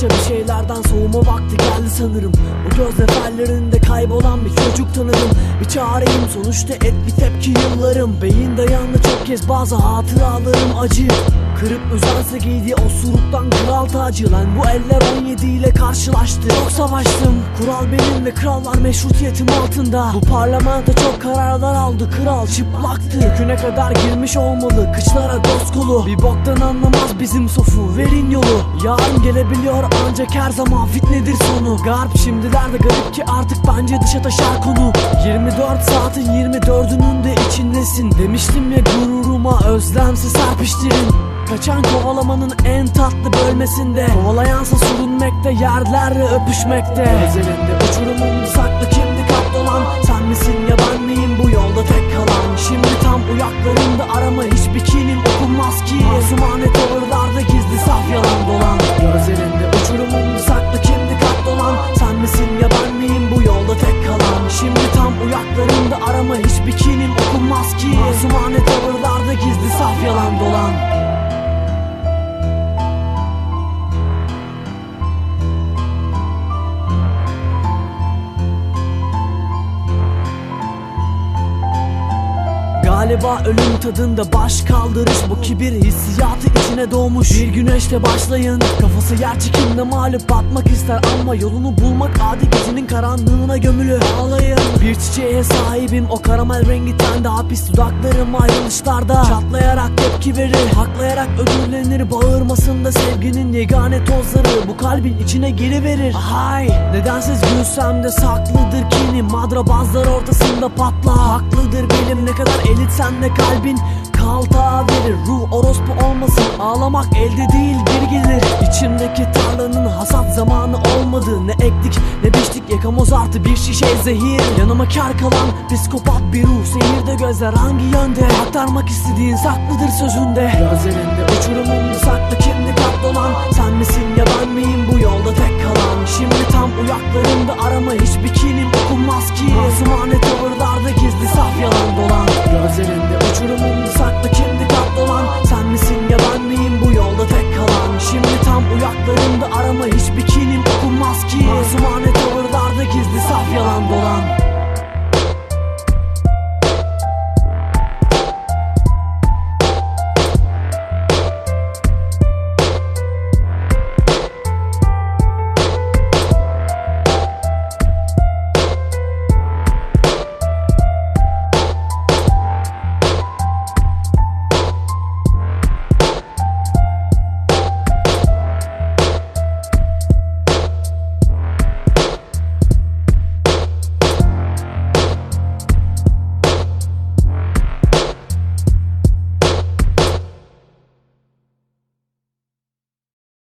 Şehirlerden soğuma vakti geldi sanırım. Bu göz neferlerinde kaybolan bir çocuk tanırım. Bir çareyim sonuçta et bir tepki yıllarım. Beyin dayandı çok kez bazı hatıralarım acı Kırıp özense giydiği osuruktan kral tacı Lan. Bu eller 17 ile karşılaştı. Çok savaştım. Kural benim ve krallar meşrutiyetim altında. Bu parlamento çok kararlar aldı. Kral çıplaktı. Köküne kadar girmiş olmalı. Kıçlara dost kolu Bir boktan anlamaz bizim sofu. Verin yolu. Yarın gelebiliyor ancak her zaman fitnedir sonu. Garp şimdilerde garip ki artık bence dışa taşar konu. 24 saatin 24'ünün de içindesin Demiştim ya gururuma özlemsiz serpiştirin. Kaçan kovalamanın en tatlı bölmesinde Kovalayansa sürünmekte yerlerle öpüşmekte. Özelinde uçurumun saklı kimdi Galiba ölüm tadında baş kaldırış. Bu kibir hissiyatı içine doğmuş. Bir güneşte başlayın. Kafası yer çekimde mağlup batmak ister. Ama yolunu bulmak adi gecenin karanlığına gömülü. Ağlayın Bir çiçeğe sahibim o karamel rengi tende. Hapis dudaklarım ayrılışlarda. Çatlayarak tepki verir Haklayarak ödüllenir. Bağırmasında sevginin yegane tozları Bu kalbin içine geri verir Hay! Nedensiz gülsem de saklıdır kinim. Madrabazlar ortasında patla. Haklıdır bilim ne kadar elitsen de kalbin Kalta verir. Ruh orospu olmasın Ağlamak elde değil geri gelir. İçimdeki tarlanın hasat zamanı olmadı. Ne ektik ne biçtik yakamoz artı bir şişe zehir. Yanıma kar kalan psikopat bir ruh. Seyirde gözler hangi yönde? Aktarmak istediğin saklıdır sözünde? Gözlerinde uçurumun saklı kimdi kapdolan Sen misin ya ben miyim? Bu yolda tek kalan. Şimdi tam uyaklarında arama hiçbir